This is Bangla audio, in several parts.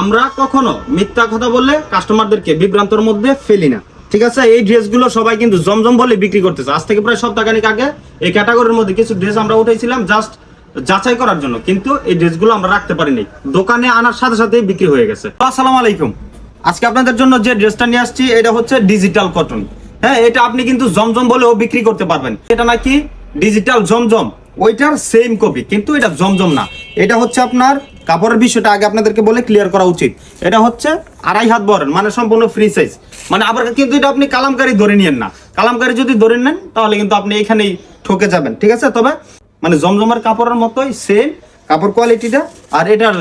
আমরা কখনো মিথ্যা কথা বললে কাস্টমারদেরকে বিভ্রান্তর মধ্যে ফেলি না। ঠিক আছে? এই ড্রেসগুলো সবাই কিন্তু জমজম বলে বিক্রি করতেছে। আজ থেকে প্রায় সপ্তাহখানিক আগে এই ক্যাটাগরির মধ্যে কিছু ড্রেস আমরা উঠেছিলাম জাস্ট যাচাই করার জন্য। কিন্তু এই ড্রেসগুলো আমরা রাখতে পারিনি। দোকানে আনার সাথে সাথে বিক্রি হয়ে গেছে। আসসালামু আলাইকুম। আজকে আপনাদের জন্য যে ড্রেসটা নিয়ে আসছি, এটা হচ্ছে ডিজিটাল কটন হ্যাঁ এটা আপনি কিন্তু জমজম বলেও বিক্রি করতে পারবেন। এটা নাকি ডিজিটাল জমজম? ওইটার সেম কপি কিন্তু এটা জমজম না। এটা হচ্ছে আপনার কাপড়ের বিষয়টা আগে আপনাদেরকে বলে ক্লিয়ার করা উচিত। এটা হচ্ছে আড়াই হাত বরেন মানে সম্পূর্ণ ফ্রি সাইজ মানে আবার কিন্তু এটা আপনি কালামকারি ধরে নিয়েন না। কালামকারি যদি ধরে নেন, তাহলে কিন্তু আপনি এখানেই ঠকে যাবেন, ঠিক আছে? তবে মানে জমজমার কাপড়ের মতোই সেম কাপড় কোয়ালিটিটা আর এটার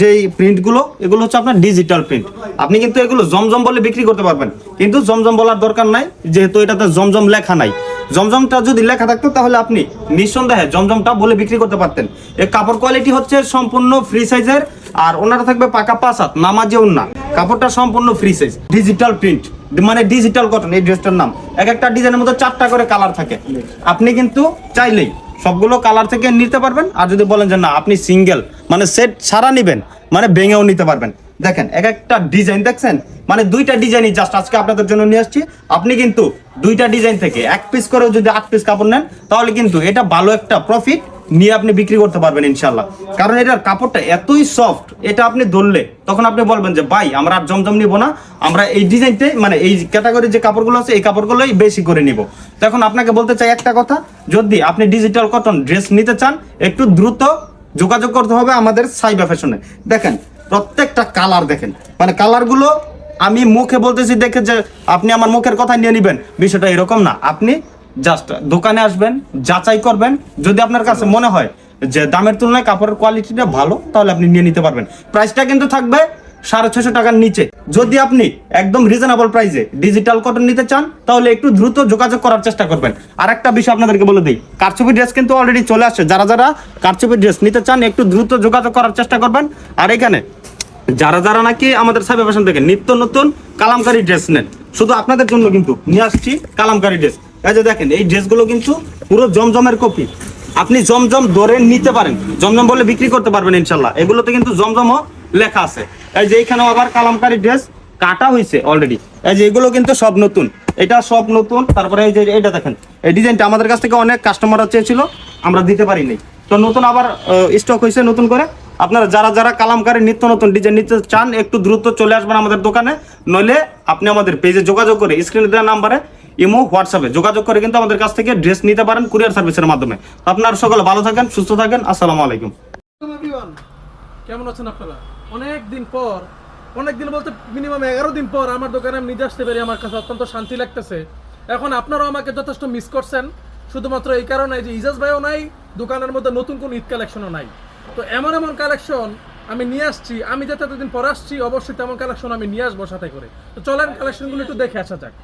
যেই প্রিন্টগুলো এগুলো হচ্ছে আপনার ডিজিটাল প্রিন্ট আপনি কিন্তু এগুলো জমজম বলে বিক্রি করতে পারবেন। কিন্তু জমজম বলার দরকার নাই, যেহেতু এটাতে জমজম লেখা নাই। জমজমটা যদি লেখা থাকতো, তাহলে আপনি নিঃসন্দেহে জমজমটা বলে বিক্রি করতে পারতেন। এই কাপড় কোয়ালিটি হচ্ছে সম্পূর্ণ ফ্রি সাইজের আর ওনারা থাকবে পাকা পাঁচ হাত, নামাজে না কাপড়টা সম্পূর্ণ ফ্রি সাইজ ডিজিটাল প্রিন্ট মানে ডিজিটাল কটন এই ড্রেসটার নাম। এক একটা ডিজাইনের মধ্যে চারটা করে কালার থাকে। আপনি কিন্তু চাইলেই সবগুলো কালার থেকে নিতে পারবেন, আর যদি বলেন যে না, আপনি সিঙ্গেল মানে সেট ছাড়া নিবেন মানে ভেঙেও নিতে পারবেন। দেখেন, এক একটা ডিজাইন দেখছেন? মানে দুইটা ডিজাইনই জাস্ট আজকে আপনাদের জন্য নিয়ে আসছি। আপনি কিন্তু দুইটা ডিজাইন থেকে এক পিস করেও যদি আট পিস কাপড় নেন, তাহলে কিন্তু এটা ভালো একটা প্রফিট নিয়ে আপনি বিক্রি করতে পারবেন ইনশাল্লাহ কারণ এটার কাপড়টা এতই সফট এটা আপনি ধরলে, তখন আপনি বলবেন যে, ভাই, আমরা আর জমজম নিব না। আমরা এই ডিজাইনটাই মানে এই ক্যাটাগরির যে কাপড়গুলো আছে, এই কাপড়গুলোই বেশি করে নিব। তখন আপনাকে বলতে চাই একটা কথা, যদি আপনি ডিজিটাল কটন ড্রেস নিতে চান, একটু দ্রুত যোগাযোগ করতে হবে আমাদের সাইবা ফ্যাশনে দেখেন প্রত্যেকটা কালার দেখেন। মানে কালারগুলো আমি মুখে বলতেছি, দেখে যে আপনি আমার মুখের কথা নিয়ে নেবেন। বিষয়টা এরকম না। আপনি জাস্ট দোকানে আসবেন, যাচাই করবেন। যদি আপনার কাছে মনে হয় যে দামের তুলনায় কাপড়ের কোয়ালিটিটা ভালো, তাহলে আপনি নিয়ে নিতে পারবেন। প্রাইসটা কিন্তু থাকবে সাড়ে ছশো টাকার নিচে। যদি আপনি একদম রিজনেবল প্রাইসে ডিজিটাল কটন নিতে চান, তাহলে একটু দ্রুত যোগাযোগ করার চেষ্টা করবেন। আর একটা বিষয় আপনাদেরকে বলে দিই, কারচুপি ড্রেস কিন্তু অলরেডি চলে আসছে। যারা যারা কারচুপি ড্রেস নিতে চান, একটু দ্রুত যোগাযোগ করার চেষ্টা করবেন। আর এখানে যারা যারা নাকি আমাদের সাইবার ফ্যাশন থেকে নিত্য নতুন কালামকারী ড্রেস নেন। শুধু আপনাদের জন্য কিন্তু, নিয়ে আসছি কালামকারী ড্রেস এই যে দেখেন, এই ড্রেসগুলো কিন্তু পুরো জমজমের কপি আপনি জমজম ধরে নিতে পারেন। জমজম বলে বিক্রি করতে পারবেন ইনশাল্লাহ। এগুলোতে কিন্তু জমজমও লেখা আছে। এই যে এইখানেও আবার কালামকারী ড্রেস কাটা হয়েছে অলরেডি এই যে এগুলো কিন্তু সব নতুন। এটা সব নতুন। তারপরে এই যে এটা দেখেন, এই ডিজাইনটা আমাদের কাছ থেকে অনেক কাস্টমাররা চেয়েছিল, আমরা দিতে পারিনি। তো নতুন আবার স্টক হয়েছে নতুন করে। আপনারা যারা যারা কালামকারী, নিত্য নতুন ডিজাইন নিতে চান, একটু দ্রুত চলে আসবেন আমাদের দোকানে। নইলে আপনি আমাদের পেজে যোগাযোগ করে স্ক্রিনে দেওয়া নাম্বারে ইমো হোয়াটসঅ্যাপে যোগাযোগ করে কিন্তু আমাদের কাছ থেকে ড্রেস নিতে পারেন কুরিয়ার সার্ভিসের মাধ্যমে। আপনার সকলে ভালো থাকেন, সুস্থ থাকেন, আসসালামু আলাইকুম। কেমন আছেন আপনারা? অনেক দিন পর, অনেক দিন বলতে মিনিমাম এগারো দিন পর আমার দোকানে আমি নিজে আসতে পারি আমার কাছে অত্যন্ত শান্তি লাগতেছে। এখন আপনারাও আমাকে যথেষ্ট মিস করছেন। শুধুমাত্র এই কারণে যে ইজাজ ভাইও নাই, দোকানের মধ্যে নতুন কোনো ঈদ কালেকশনও নাই। তো এমন এমন কালেকশন আমি নিয়ে আসছি আমি যাতে এতদিন পর আসছি অবশ্যই তেমন কালেকশন আমি নিয়ে আসব সাথে করে। তো চলেন কালেকশনগুলো একটু দেখে আসা যাক।